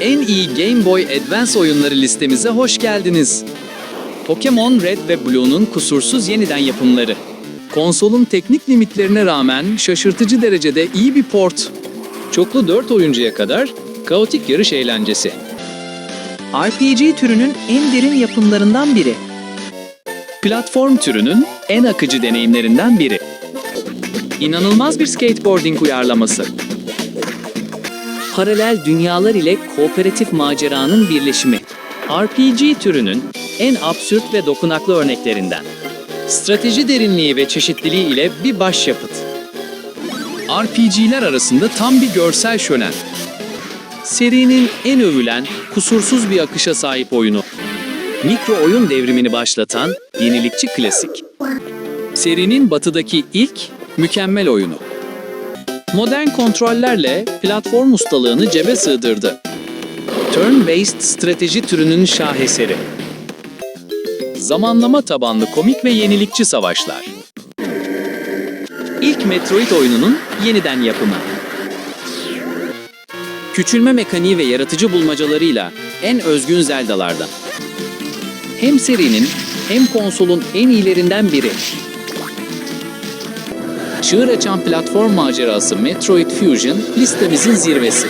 En iyi Game Boy Advance oyunları listemize hoş geldiniz. Pokemon Red ve Blue'nun kusursuz yeniden yapımları. Konsolun teknik limitlerine rağmen şaşırtıcı derecede iyi bir port. Çoklu 4 oyuncuya kadar kaotik yarış eğlencesi. RPG türünün en derin yapımlarından biri. Platform türünün en akıcı deneyimlerinden biri. İnanılmaz bir skateboarding uyarlaması. Paralel dünyalar ile kooperatif maceranın birleşimi. RPG türünün en absürt ve dokunaklı örneklerinden. Strateji derinliği ve çeşitliliği ile bir başyapıt. RPG'ler arasında tam bir görsel şölen. Serinin en övülen, kusursuz bir akışa sahip oyunu. Mikro oyun devrimini başlatan yenilikçi klasik. Serinin batıdaki ilk mükemmel oyunu. Modern kontrollerle platform ustalığını cebe sığdırdı. Turn-based strateji türünün şaheseri. Zamanlama tabanlı komik ve yenilikçi savaşlar. İlk Metroid oyununun yeniden yapımı. Küçülme mekaniği ve yaratıcı bulmacalarıyla en özgün Zelda'lardan. Hem serinin hem konsolun en iyilerinden biri. Çığır açan platform macerası Metroid Fusion listemizin zirvesi.